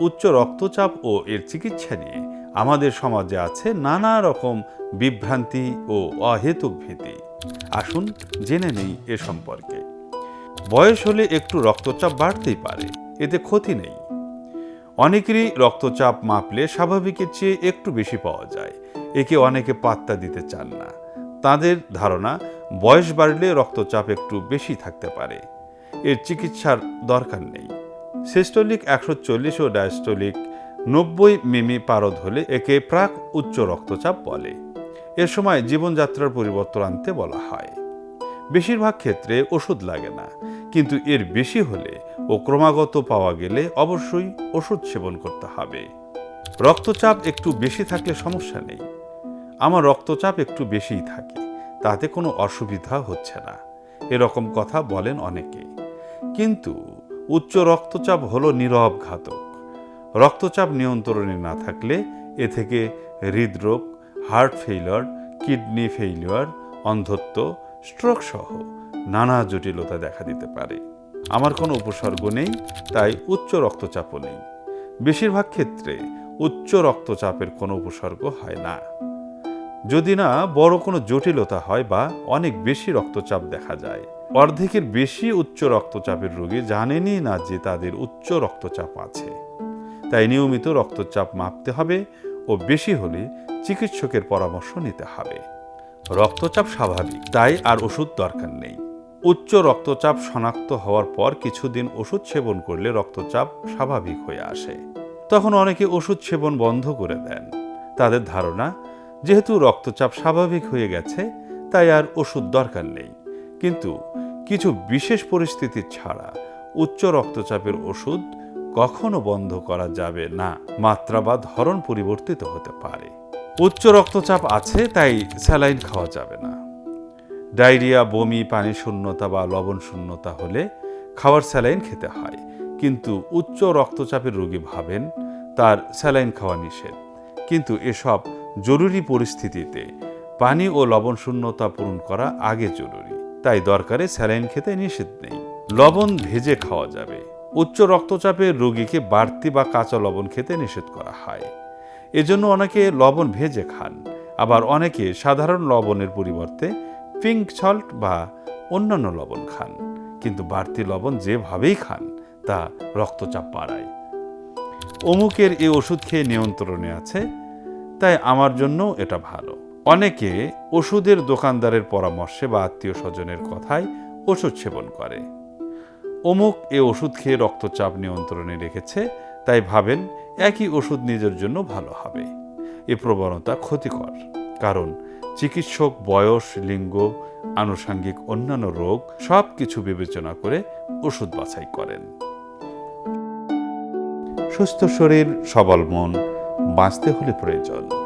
উচ্চ রক্তচাপ ও এর চিকিৎসা নিয়ে। আমাদের সমাজে আছে নানা রকম বিভ্রান্তি ও অহেতুক ভীতি। আসুন জেনে নেই এ সম্পর্কে। বয়স হলে একটু রক্তচাপ বাড়তেই পারে, এতে ক্ষতি নেই। অনেকেরই রক্তচাপ মাপলে স্বাভাবিকের চেয়ে একটু বেশি পাওয়া যায়। একে অনেকে পাত্তা দিতে চান না। তাদের ধারণা, বয়স বাড়লে রক্তচাপ একটু বেশি থাকতে পারে। এর চিকিৎসার দরকার নেই। সিস্টোলিক একশো চল্লিশ ও ডায়াস্টোলিক নব্বই মিমি পারদ হলে একে প্রাক উচ্চ রক্তচাপ বলে। এ সময় জীবনযাত্রার পরিবর্তন আনতে বলা হয়। বেশিরভাগ ক্ষেত্রে ওষুধ লাগে না, কিন্তু এর বেশি হলে ও ক্রমাগত পাওয়া গেলে অবশ্যই ওষুধ সেবন করতে হবে। রক্তচাপ একটু বেশি থাকলে সমস্যা নেই। আমার রক্তচাপ একটু বেশিই থাকে, তাতে কোনো অসুবিধা হচ্ছে না এরকম কথা বলেন অনেকে। কিন্তু উচ্চ রক্তচাপ হলো নীরব ঘাতক। রক্তচাপ নিয়ন্ত্রণে না থাকলে এ থেকে হৃদরোগ হার্ট ফেইলিওর কিডনি ফেইলিওর অন্ধত্ব স্ট্রোক সহ নানা জটিলতা দেখা দিতে পারে। আমার কোনো উপসর্গ নেই, তাই উচ্চ রক্তচাপও নেই। বেশিরভাগ ক্ষেত্রে উচ্চ রক্তচাপের কোনো উপসর্গ হয় না। যদি না বড় কোনো জটিলতা হয় বা অনেক বেশি রক্তচাপ দেখা যায়। অর্ধেকের বেশি উচ্চ রক্তচাপের রোগী জানেনই না যে তাদের উচ্চ রক্তচাপ আছে। তাই নিয়মিত রক্তচাপ মাপতে হবে ও বেশি হলে চিকিৎসকের পরামর্শ নিতে হবে। রক্তচাপ স্বাভাবিক, তাই আর ওষুধ দরকার নেই। উচ্চ রক্তচাপ শনাক্ত হওয়ার পর কিছুদিন ওষুধ সেবন করলে রক্তচাপ স্বাভাবিক হয়ে আসে। তখন অনেকে ওষুধ সেবন বন্ধ করে দেন। তাদের ধারণা যেহেতু রক্তচাপ স্বাভাবিক হয়ে গেছে, তাই আর ওষুধ দরকার নেই। কিন্তু কিছু বিশেষ পরিস্থিতি ছাড়া উচ্চ রক্তচাপের ওষুধ কখনো বন্ধ করা যাবে না। মাত্রা বা ধরন পরিবর্তিত হতে পারে। উচ্চ রক্তচাপ আছে, তাই স্যালাইন খাওয়া যাবে না। ডায়রিয়া, বমি, পানি শূন্যতা বা লবণ শূন্যতা হলে খাওয়ার স্যালাইন খেতে হয়। কিন্তু উচ্চ রক্তচাপের রোগী ভাবেন, তার স্যালাইন খাওয়া নিষেধ। কিন্তু এসব জরুরি পরিস্থিতিতে পানি ও লবণ শূন্যতা পূরণ করা আগে জরুরি। তাই দরকারে স্যালাইন খেতে নিষেধ নেই। লবণ ভেজে খাওয়া যাবে। উচ্চ রক্তচাপের রোগীকে বাড়তি বা কাঁচা লবণ খেতে নিষেধ করা হয়। এজন্য অনেকে লবণ ভেজে খান। আবার অনেকে সাধারণ লবণের পরিবর্তে পিঙ্ক সল্ট বা অন্যান্য লবণ খান। কিন্তু বাড়তি লবণ যেভাবেই খান, তা রক্তচাপ বাড়ায়। অমুকের এই ওষুধ খেয়ে নিয়ন্ত্রণে আছে তাই আমার জন্য এটা ভালো। অনেকে ওষুধের দোকানদারের পরামর্শে বা আত্মীয় স্বজনের কথায় ওষুধ সেবন করে। অমুক এ ওষুধ খেয়ে রক্তচাপ নিয়ন্ত্রণে রেখেছে, তাই ভাবেন একই ওষুধ নিজের জন্য ভালো হবে। এ প্রবণতা ক্ষতিকর, কারণ চিকিৎসক, বয়স, লিঙ্গ, আনুষাঙ্গিক অন্যান্য রোগ সব কিছু বিবেচনা করে ওষুধ বাছাই করেন। সুস্থ শরীর, সবল মন বাঁচতে হলে প্রয়োজন।